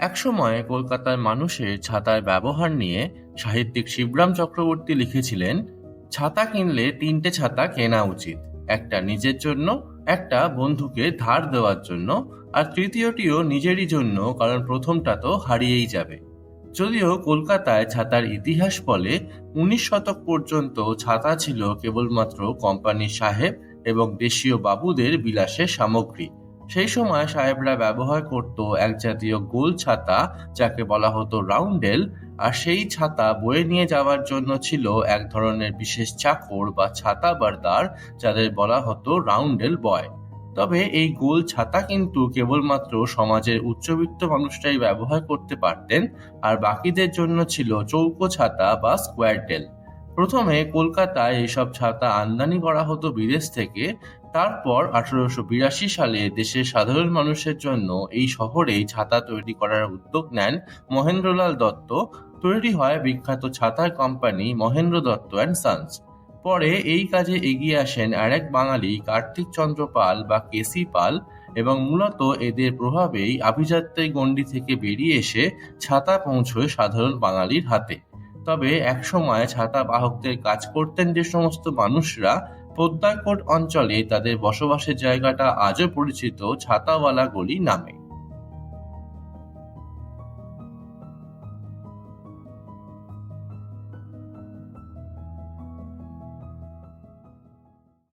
একসময় কলকাতার মানুষের ছাতার ব্যবহার নিয়ে সাহিত্যিক শিবরাম চক্রবর্তী লিখেছিলেন, ছাতা কিনলে তিনটে ছাতা কেনা উচিত, একটা নিজের জন্য, একটা বন্ধুকে ধার দেওয়ার জন্য, আর তৃতীয়টিও নিজেরই জন্য, কারণ প্রথমটা তো হারিয়েই যাবে। যদিও কলকাতায় ছাতার ইতিহাস বলে উনিশ শতক পর্যন্ত ছাতা ছিল কেবলমাত্র কোম্পানির সাহেব এবং দেশীয় বাবুদের বিলাসের সামগ্রী সেই সময় সাহেবরা ব্যবহার করত এক জাতীয় গোল ছাতা, যাকে বলা হতো রাউন্ডেল, আর সেই ছাতা বয়ে নিয়ে যাওয়ার জন্য ছিল এক ধরনের বিশেষ চাকর বা ছাতা বারদার, যাদের বলা হতো রাউন্ডেল বয়। তবে এই গোল ছাতা কিন্তু কেবলমাত্র সমাজের উচ্চবিত্ত মানুষরাই ব্যবহার করতে পারতেন, আর বাকিদের জন্য ছিল চৌকো ছাতা বা স্কোয়ার টেল প্রথমে কলকাতায় এইসব ছাতা আমদানি করা হতো বিদেশ থেকে তারপর আঠারোশো বিরাশি সালে দেশের সাধারণ মানুষের জন্য এই শহরেই ছাতা তৈরি করার উদ্যোগ নেন মহেন্দ্রলাল দত্ত। তৈরি হয় বিখ্যাত ছাতার company Mahendra Dutta and sons. পরে এই কাজে এগিয়ে আসেন আরেক বাঙালি কার্তিক চন্দ্র পাল বা কেসি পাল এবং মূলত এদের প্রভাবেই আভিজাত্যের গণ্ডি থেকে বেরিয়ে এসে ছাতা পৌঁছয় সাধারণ বাঙালির হাতে। তবে একসময় ছাতা বাহকদের কাজ করতেন যে সমস্ত মানুষরা পদ্মারকোট অঞ্চলে তাদের বসবাসের জায়গাটা আজও পরিচিত ছাতাওয়ালা গলি নামে।